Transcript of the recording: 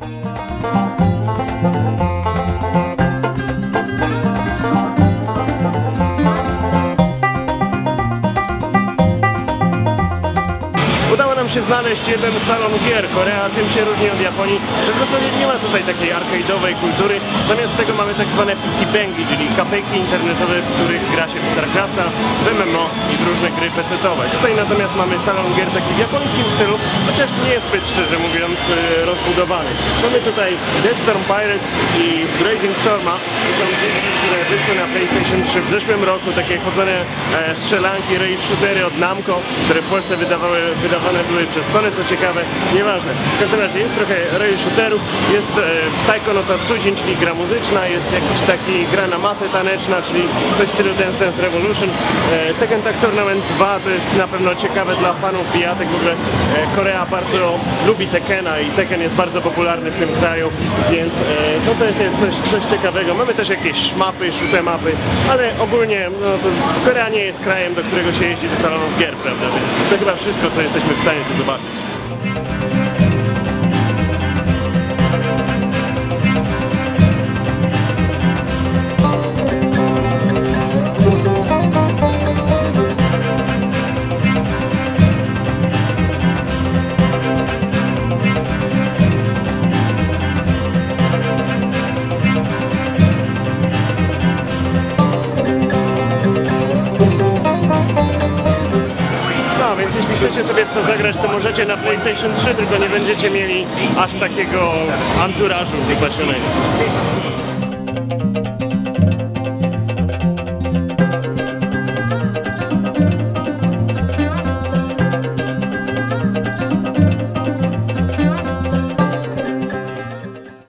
Udało nam się znaleźć jeden salon gier. Korea tym się różni od Japonii, że w zasadzie nie ma tutaj takiej arcade'owej kultury. Zamiast tego mamy tak zwane PC Bangi, czyli kafejki internetowe, w których gra się w StarCrafta, w MMO i w różne gry PC-owe. Tutaj natomiast mamy salon gier taki w japońskim stylu, chociaż nie jest zbyt szczerze mówiąc e, rozbudowany. Mamy tutaj Deathstorm Pirates i Raging Storma. To które wyszły na PlayStation 3 w zeszłym roku, takie chodzone e, strzelanki, race shootery od Namco, które w Polsce wydawały, wydawane były przez Sony, co ciekawe, nieważne. W każdym razie jest trochę race shooterów, jest e, Taiko no Tatsujin, czyli gra muzyczna, jest jakiś taki gra na matę taneczna, czyli coś w stylu Dance Dance Revolution. E, Tekken Tag Tournament 2 to jest na pewno ciekawe dla fanów bijatek, w ogóle e, Korea bardzo lubi Tekkena i Tekken jest bardzo popularny w tym kraju, więc e, no to jest coś, coś ciekawego. Mamy też jakieś szmapy, shoot'em mapy, ale ogólnie no, Korea nie jest krajem, do którego się jeździ do salonów gier, prawda, więc to chyba wszystko, co jesteśmy w stanie tu zobaczyć. Chcecie sobie w to zagrać, to możecie na PlayStation 3, tylko nie będziecie mieli aż takiego anturażu zobaczionego.